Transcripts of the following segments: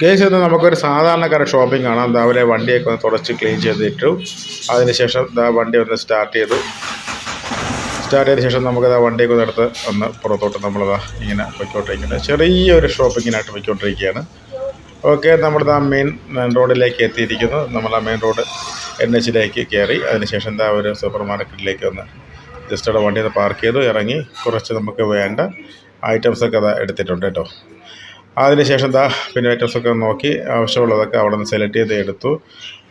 Case ഇന്ന് നമുക്കൊരു സാധാരണക്കാരൻ ഷോപ്പിംഗ് എന്താ അവരെ വണ്ടിയൊക്കെ ഒന്ന് തുടച്ച് ക്ലീൻ ചെയ്തിട്ടു. അതിനുശേഷം വണ്ടി ഒന്ന് സ്റ്റാർട്ട് ചെയ്തു. സ്റ്റാർട്ട് ചെയ്ത ശേഷം നമുക്കത് ആ വണ്ടിയൊക്കെ ഒന്ന് എടുത്ത് ഒന്ന് പുറത്തോട്ട് നമ്മളതാ ഇങ്ങനെ പൊയ്ക്കൊണ്ടിരിക്കുന്നത് ചെറിയൊരു ഷോപ്പിങ്ങിനായിട്ട് പൊയ്ക്കൊണ്ടിരിക്കുകയാണ്. ഓക്കെ നമ്മുടെ ആ മെയിൻ റോഡിലേക്ക് എത്തിയിരിക്കുന്നു. നമ്മൾ ആ മെയിൻ റോഡ് എൻ എച്ചിലേക്ക് കയറി. അതിനുശേഷം എന്താ ഒരു സൂപ്പർ മാർക്കറ്റിലേക്ക് ഒന്ന് ജസ്റ്റ് അവിടെ വണ്ടി പാർക്ക് ചെയ്തു ഇറങ്ങി. കുറച്ച് നമുക്ക് വേണ്ട ഐറ്റംസൊക്കെ അതാ എടുത്തിട്ടുണ്ട് കേട്ടോ. അതിനുശേഷം ദാ പിന്നെ ഐറ്റംസൊക്കെ നോക്കി ആവശ്യമുള്ളതൊക്കെ അവിടെ നിന്ന് സെലക്ട് ചെയ്ത് എടുത്തു.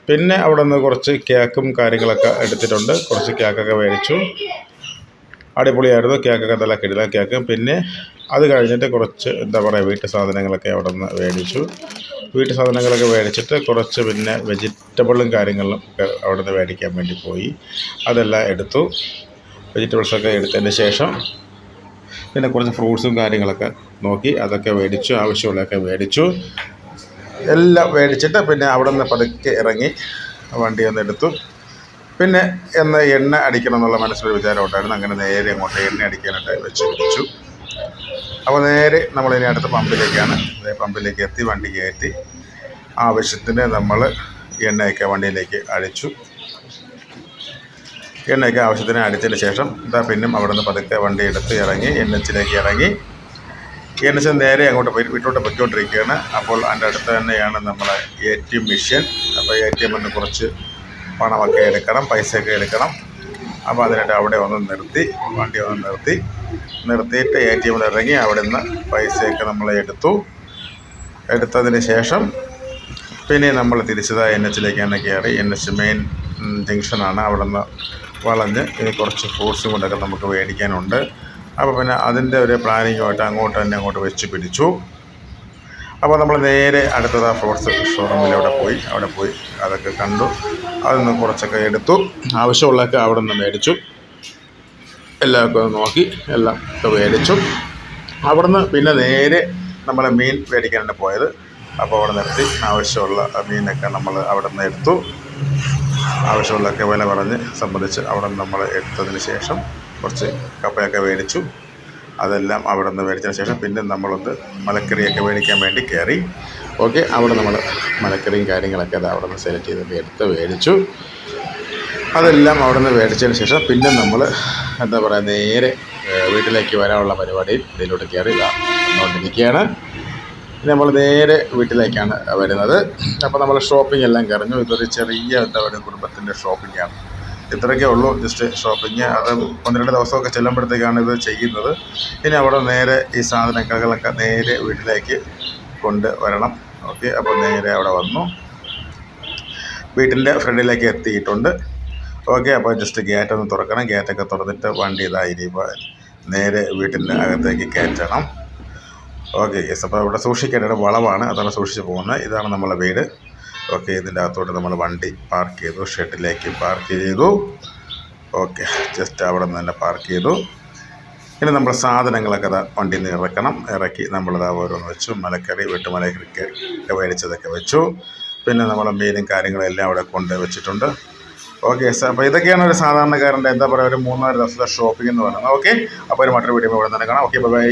പിന്നെ അവിടെ നിന്ന് കുറച്ച് കേക്കും കാര്യങ്ങളൊക്കെ എടുത്തിട്ടുണ്ട്. കുറച്ച് കേക്കൊക്കെ മേടിച്ചു. അടിപൊളിയായിരുന്നു. കേക്കൊക്കെ നല്ല കിടില കേക്ക് പിന്നെ അത് കഴിഞ്ഞിട്ട് കുറച്ച് എന്താ പറയുക വീട്ടു സാധനങ്ങളൊക്കെ അവിടെ നിന്ന് മേടിച്ചു. വീട്ടു സാധനങ്ങളൊക്കെ മേടിച്ചിട്ട് കുറച്ച് പിന്നെ വെജിറ്റബിളും കാര്യങ്ങളും ഒക്കെ അവിടെ നിന്ന് മേടിക്കാൻ വേണ്ടി പോയി. അതെല്ലാം എടുത്തു. വെജിറ്റബിൾസൊക്കെ എടുത്തതിന് ശേഷം പിന്നെ കുറച്ച് ഫ്രൂട്ട്സും കാര്യങ്ങളൊക്കെ നോക്കി അതൊക്കെ മേടിച്ചു ആവശ്യമുള്ളതൊക്കെ മേടിച്ചു. എല്ലാം മേടിച്ചിട്ട് പിന്നെ അവിടെ നിന്ന് പതുക്കെ ഇറങ്ങി വണ്ടി ഒന്ന് എടുത്തു. പിന്നെ എന്ന് എണ്ണ അടിക്കണം എന്നുള്ള മനസ്സിലൊരു വിചാരം ഉണ്ടായിരുന്നു. അങ്ങനെ നേരെ അങ്ങോട്ട് എണ്ണ അടിക്കാനായിട്ട് വെച്ച് പിടിച്ചു അപ്പോൾ നേരെ നമ്മളിനി അടുത്ത പമ്പിലേക്കാണ്. പമ്പിലേക്ക് എത്തി വണ്ടി കയറ്റി. ആവശ്യത്തിന് നമ്മൾ എണ്ണയൊക്കെ വണ്ടിയിലേക്ക് അടിച്ചു എണ്ണയൊക്കെ ആവശ്യത്തിന് അടിച്ചതിന് ശേഷം ഇതാ പിന്നും അവിടെ നിന്ന് പതുക്കെ വണ്ടി എടുത്ത് ഇറങ്ങി എൻ എച്ചിലേക്ക് ഇറങ്ങി. എൻ എച്ച് നേരെ അങ്ങോട്ട് പോയി വീട്ടിലോട്ട് പൊയ്ക്കൊണ്ടിരിക്കുകയാണ്. അപ്പോൾ അതിന്റെ അടുത്ത് തന്നെയാണ് നമ്മളെ എ ടി എം മെഷീൻ അപ്പോൾ എ ടി എമ്മിൽ നിന്ന് കുറച്ച് പണമൊക്കെ എടുക്കണം പൈസയൊക്കെ എടുക്കണം. അപ്പോൾ അതിനായിട്ട് അവിടെ ഒന്ന് നിർത്തി വണ്ടി ഒന്ന് നിർത്തി. നിർത്തിയിട്ട് എ ടി എമ്മിൽ ഇറങ്ങി അവിടെ നിന്ന് പൈസയൊക്കെ നമ്മൾ എടുത്തു. എടുത്തതിന് ശേഷം പിന്നെ നമ്മൾ തിരിച്ചത് എൻ എച്ചിലേക്ക് തന്നെ കയറി. എൻ എച്ച് മെയിൻ ജംഗ്ഷനാണ് അവിടെ നിന്ന് വളഞ്ഞ് ഇനി കുറച്ച് ഫ്രൂട്ട്സും കൊണ്ടൊക്കെ നമുക്ക് മേടിക്കാനുണ്ട്. അപ്പോൾ പിന്നെ അതിന്റെ ഒരു പ്ലാനിങ്ങുമായിട്ട് അങ്ങോട്ട് തന്നെ അങ്ങോട്ട് വെച്ച് പിടിച്ചു. അപ്പോൾ നമ്മൾ നേരെ അടുത്തത് ആ ഫ്രൂട്ട്സ് ഷോറൂമിൽ അവിടെ പോയി. അവിടെ പോയി അതൊക്കെ കണ്ടു. അതിൽ നിന്ന് കുറച്ചൊക്കെ എടുത്തു. ആവശ്യമുള്ളതൊക്കെ അവിടെ നിന്ന് മേടിച്ചു. എല്ലാവർക്കും നോക്കി എല്ലാം ഒക്കെ മേടിച്ചു. അവിടുന്ന് പിന്നെ നേരെ നമ്മൾ മീൻ മേടിക്കാനാണ് പോയത്. അപ്പോൾ അവിടെ നിർത്തി. ആവശ്യമുള്ള മീനൊക്കെ നമ്മൾ അവിടെ നിന്ന് എടുത്തു. ആവശ്യമുള്ളതൊക്കെ വില പറഞ്ഞ് സംബന്ധിച്ച് അവിടെ നമ്മൾ എടുത്തതിന് ശേഷം കുറച്ച് കപ്പയൊക്കെ മേടിച്ചു. അതെല്ലാം അവിടെ നിന്ന് മേടിച്ചതിന് ശേഷം പിന്നെ നമ്മളൊന്ന് മലക്കറിയൊക്കെ മേടിക്കാൻ വേണ്ടി കയറി. ഓക്കെ അവിടെ നമ്മൾ മലക്കറിയും കാര്യങ്ങളൊക്കെ അത് അവിടെ നിന്ന് സെലക്ട് ചെയ്തൊക്കെ എടുത്ത് മേടിച്ചു. അതെല്ലാം അവിടെ നിന്ന് മേടിച്ചതിന് ശേഷം പിന്നെ നമ്മൾ എന്താ പറയുക നേരെ വീട്ടിലേക്ക് വരാനുള്ള പരിപാടിയിൽ ഇതിലോട്ട് കയറി വന്നുകൊണ്ടിരിക്കുകയാണ്. ഇനി നമ്മൾ നേരെ വീട്ടിലേക്കാണ് വരുന്നത്. അപ്പോൾ നമ്മൾ ഷോപ്പിംഗ് എല്ലാം കഴിഞ്ഞു. ഇതൊരു ചെറിയ എന്താ പറയുക കുടുംബത്തിന്റെ ഷോപ്പിംഗാണ് ഇത്രയൊക്കെ ഉള്ളൂ ജസ്റ്റ് ഷോപ്പിംഗ് അത് ഒന്ന് രണ്ട് ദിവസമൊക്കെ ചെല്ലുമ്പോഴത്തേക്കാണ് ഇത് ചെയ്യുന്നത്. ഇനി അവിടെ നേരെ ഈ സാധനങ്ങളൊക്കെ നേരെ വീട്ടിലേക്ക് കൊണ്ട് വരണം. ഓക്കെ അപ്പോൾ നേരെ അവിടെ വന്നു. വീട്ടിന്റെ ഫ്രണ്ടിലേക്ക് എത്തിയിട്ടുണ്ട്. ഓക്കെ അപ്പോൾ ജസ്റ്റ് ഗേറ്റ് ഒന്ന് തുറക്കണം. ഗേറ്റൊക്കെ തുറന്നിട്ട് വണ്ടി ഇതായി നേരെ വീട്ടിന്റെ അകത്തേക്ക് കയറ്റണം. ഓക്കെ യെസ് അപ്പോൾ ഇവിടെ സൂക്ഷിക്കേണ്ട വളമാണ്. അതാണ് സൂക്ഷിച്ച് പോകുന്നത്. ഇതാണ് നമ്മളെ വീട്. ഓക്കെ ഇതിന്റെ അകത്തോട്ട് നമ്മൾ വണ്ടി പാർക്ക് ചെയ്തു. ഷെഡിലേക്ക് പാർക്ക് ചെയ്തു. ഓക്കെ ജസ്റ്റ് അവിടെ നിന്ന് തന്നെ പാർക്ക് ചെയ്തു. ഇനി നമ്മൾ സാധനങ്ങളൊക്കെ വണ്ടിയിൽ നിന്ന് ഇറക്കണം. ഇറക്കി നമ്മളിതാ ഓരോന്ന് വെച്ചു. മലക്കറി വെട്ടുമലക്കറിക്ക് ഒക്കെ മേടിച്ചതൊക്കെ വെച്ചു. പിന്നെ നമ്മൾ മീനും കാര്യങ്ങളും എല്ലാം അവിടെ കൊണ്ട് വെച്ചിട്ടുണ്ട്. ഓക്കെ സാർ അപ്പോൾ ഇതൊക്കെയാണ് ഒരു സാധാരണക്കാരന്റെ എന്താ പറയുക ഒരു മൂന്നാൽ ദിവസത്തെ ഷോപ്പിംഗ് എന്ന് പറയുന്നത്. ഓക്കെ അപ്പോൾ ഒരു മറ്റൊരു വീഡിയോ ഇവിടെ തന്നെ കാണാം. Okay bye